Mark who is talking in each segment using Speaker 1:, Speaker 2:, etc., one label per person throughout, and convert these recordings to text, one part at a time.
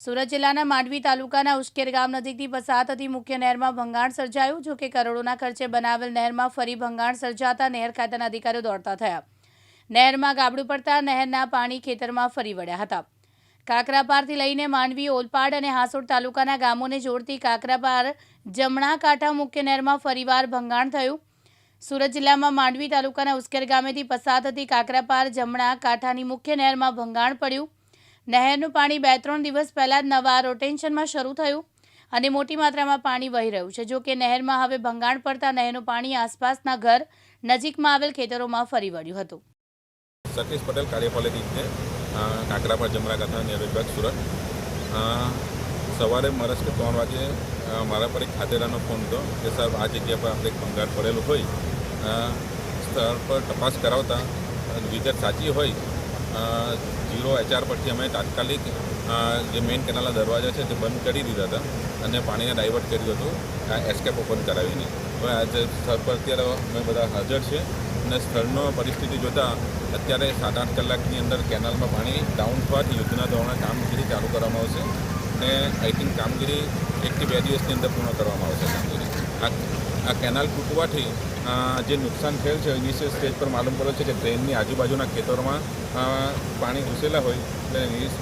Speaker 1: સુરત જિલ્લાના માંડવી તાલુકાના ઉશ્કેર ગામ નજીકથી પસાર થતી મુખ્ય નહેરમાં ભંગાણ સર્જાયું જો કે કરોડોના ખર્ચે બનાવેલ નહેરમાં ફરી ભંગાણ સર્જાતા નહેર ખાતાના અધિકારીઓ દોડતા થયા. નહેરમાં ગાબડું પડતા નહેરના પાણી ખેતરમાં ફરી વળ્યા હતા. કાકરાપારથી લઈને માંડવી, ઓલપાડ અને હાસોડ તાલુકાના ગામોને જોડતી કાકરાપાર જમણા કાંઠા મુખ્ય નહેરમાં ફરીવાર ભંગાણ થયું. સુરત જિલ્લામાં માંડવી તાલુકાના ઉશ્કેર ગામેથી પસાર થતી કાકરાપાર જમણા કાંઠાની મુખ્ય નહેરમાં ભંગાણ પડ્યું. નહેરનું પાણી બે ત્રણ દિવસ પહેલાં જ નવા રોટેન્શનમાં શરૂ થયું અને મોટી માત્રામાં પાણી વહી રહ્યું છે. જો કે નહેરમાં હવે ભંગાણ પડતા નહેરનું પાણી આસપાસના ઘર નજીકમાં આવેલ ખેતરોમાં ફરી વળ્યું હતું.
Speaker 2: સતીશ પટેલ કાર્યપાલિકા ઇજને અ, જમરા કથા નેર વિભાગ સુરત. સવારે મરસ કે ત્રણ વાગે મારા પર એક ખાતેરાનો ફોન હતો કે સાહેબ આ જગ્યા પર આપણે એક ભંગાર પડેલું હોય. સ્થળ પર તપાસ કરાવતા વિગત સાચી હોય જીરો એચઆર પરથી અમે તાત્કાલિક જે મેઇન કેનાલના દરવાજા છે તે બંધ કરી દીધા હતા અને પાણીને ડાયવર્ટ કર્યું હતું. આ એસ્કેપ ઓપન કરાવીને. હવે આજે સ્થળ પર અત્યારે અમે બધા હાજર છે અને સ્થળનો પરિસ્થિતિ જોતાં અત્યારે સાત આઠ કલાકની અંદર કેનાલમાં પાણી ડાઉન થવાથી યુદ્ધના ધોરણે કામગીરી ચાલુ કરવામાં આવશે અને આઈ થિંક કામગીરી એકથી બે દિવસની અંદર પૂર્ણ કરવામાં આવશે કામગીરી. આ આ કેનાલ તૂટવાથી જે નુકસાન થયેલ છે ઇનિશિયલ સ્ટેજ પર માલુમ પડ્યો છે કે ટ્રેનની આજુબાજુના ખેતરોમાં પાણી ઘૂસેલા હોય એટલે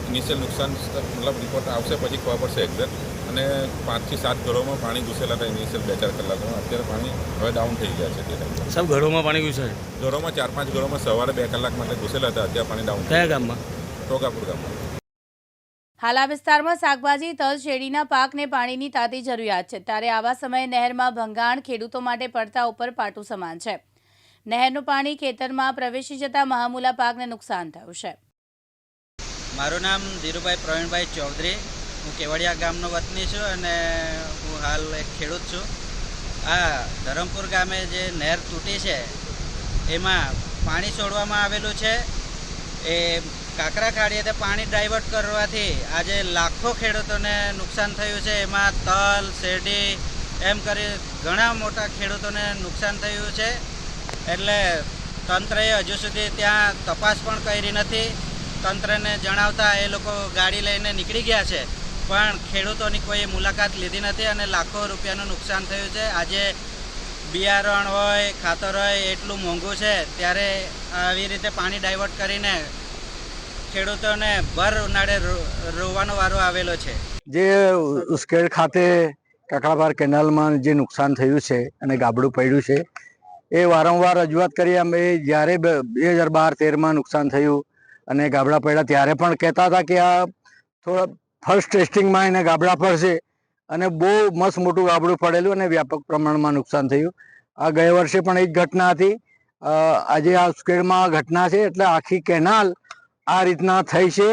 Speaker 2: ઇનિશિયલ નુકસાન મતલબ રિપોર્ટ આવશે પછી ખબર પડશે એક્ઝેક્ટ અને પાંચથી સાત ઘરોમાં પાણી ઘૂસેલા હતા ઇનિશિયલ બે ચાર કલાકમાં. અત્યારે પાણી હવે ડાઉન થઈ ગયા છે તે
Speaker 3: સૌ ઘરોમાં પાણી ઘૂસે છે
Speaker 2: ઘરોમાં ચાર પાંચ ઘરોમાં સવારે બે કલાક માટે ઘૂસેલા હતા અત્યારે પાણી ડાઉન
Speaker 3: કયા ગામમાં?
Speaker 2: ટોકાપુર ગામમાં.
Speaker 1: હાલ આ વિસ્તારમાં શાકભાજી, તલ, શેરડીના પાકને પાણીની તાતી જરૂરિયાત છે. ત્યારે આવા સમયે નહેરમાં ભંગાણ ખેડૂતો માટે પડતા ઉપર પાટું સમાન છે. નહેરનું પાણી ખેતરમાં પ્રવેશી જતા મહામૂલા પાકને નુકસાન થયું છે.
Speaker 4: મારું નામ ધીરુભાઈ પ્રવીણભાઈ ચૌધરી. હું કેવડિયા ગામનો વતની છું અને હું હાલ એક ખેડૂત છું. આ ધરમપુર ગામે જે નહેર તૂટી છે, એમાં પાણી છોડવામાં આવેલું છે. એ કાકરા ખાડીએ તે પાણી ડાયવર્ટ કરવાથી આજે લાખો ખેડૂતોને નુકસાન થયું છે. એમાં તલ, શેરડી એમ કરી ઘણા મોટા ખેડૂતોને નુકસાન થયું છે. એટલે તંત્રએ હજુ સુધી ત્યાં તપાસ પણ કરી નથી. તંત્રને જણાવતા એ લોકો ગાડી લઈને નીકળી ગયા છે. પણ ખેડૂતોની કોઈ મુલાકાત લીધી નથી અને લાખો રૂપિયાનું નુકસાન થયું છે. આજે બિયારણ હોય, ખાતર હોય, એટલું મોંઘું છે. ત્યારે આવી રીતે પાણી ડાયવર્ટ કરીને ખેડૂતોને ભર ઉનાળે રોવાનો વારો આવેલો છે.
Speaker 3: જે ઉસ્કેડ ખાતે કાકડાભાર કેનાલમાં જે નુકસાન થયું છે અને ગાબડું પડ્યું છે, એ વારંવાર રજૂઆત કરી અમે જ્યારે બે હજાર બાર તેરમાં નુકસાન થયું અને ગાબડા પડ્યા ત્યારે પણ કહેતા હતા કે આ થોડા ફર્સ્ટ ટેસ્ટિંગમાં એને ગાબડા પડશે અને બહુ મસ્ત મોટું ગાબડું પડેલું અને વ્યાપક પ્રમાણમાં નુકસાન થયું. આ ગયા વર્ષે પણ એક ઘટના હતી. આજે આ ઉસ્કેડમાં ઘટના છે એટલે આખી કેનાલ આ રીતના થઈ છે.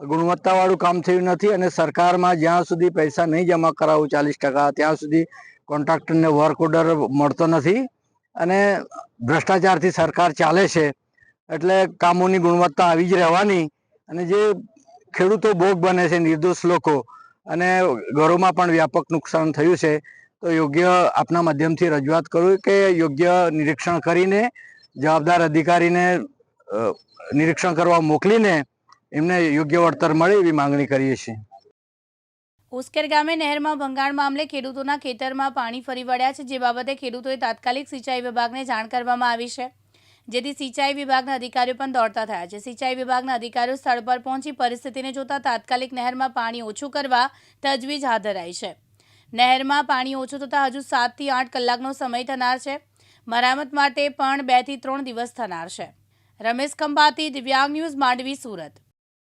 Speaker 3: ગુણવત્તાવાળું કામ થયું નથી અને સરકારમાં જ્યાં સુધી પૈસા નહીં જમા કરાવું ચાલીસ ટકા, ત્યાં સુધી કોન્ટ્રાક્ટરને વર્ક ઓર્ડર મળતો નથી અને ભ્રષ્ટાચારથી સરકાર ચાલે છે. એટલે કામોની ગુણવત્તા આવી જ રહેવાની અને જે ખેડૂતો ભોગ બને છે, નિર્દોષ લોકો અને ઘરોમાં પણ વ્યાપક નુકસાન થયું છે, તો યોગ્ય આપના માધ્યમથી રજૂઆત કરું કે યોગ્ય નિરીક્ષણ કરીને જવાબદાર અધિકારીને નિરીક્ષણ કરવા મોકલીને એમને યોગ્ય વળતર મળે એવી માંગણી કરીએ છીએ.
Speaker 1: ઉસ્કેર ગામે નહેરમાં ભંગાણ મામલે ખેડૂતોના ખેતરમાં પાણી ફરી વળ્યા છે, જે બાબતે ખેડૂતોએ તાત્કાલિક સિંચાઈ વિભાગને જાણ કરવામાં આવી છે. જેથી સિંચાઈ વિભાગના અધિકારીઓ પણ દોડતા થયા છે. સિંચાઈ વિભાગના અધિકારીઓ સ્થળ પર પહોંચી પરિસ્થિતિને જોતા તાત્કાલિક નહેરમાં પાણી ઓછું કરવા તજવીજ હાથ ધરાઈ છે. નહેરમાં પાણી ઓછું થતાં હજુ સાતથી આઠ કલાકનો સમય થનાર છે. મરામત માટે પણ બેથી ત્રણ દિવસ થનાર છે. રમેશ ખંભાતી દિવ્યાંગ ન્યૂઝ માંડવી સુરત.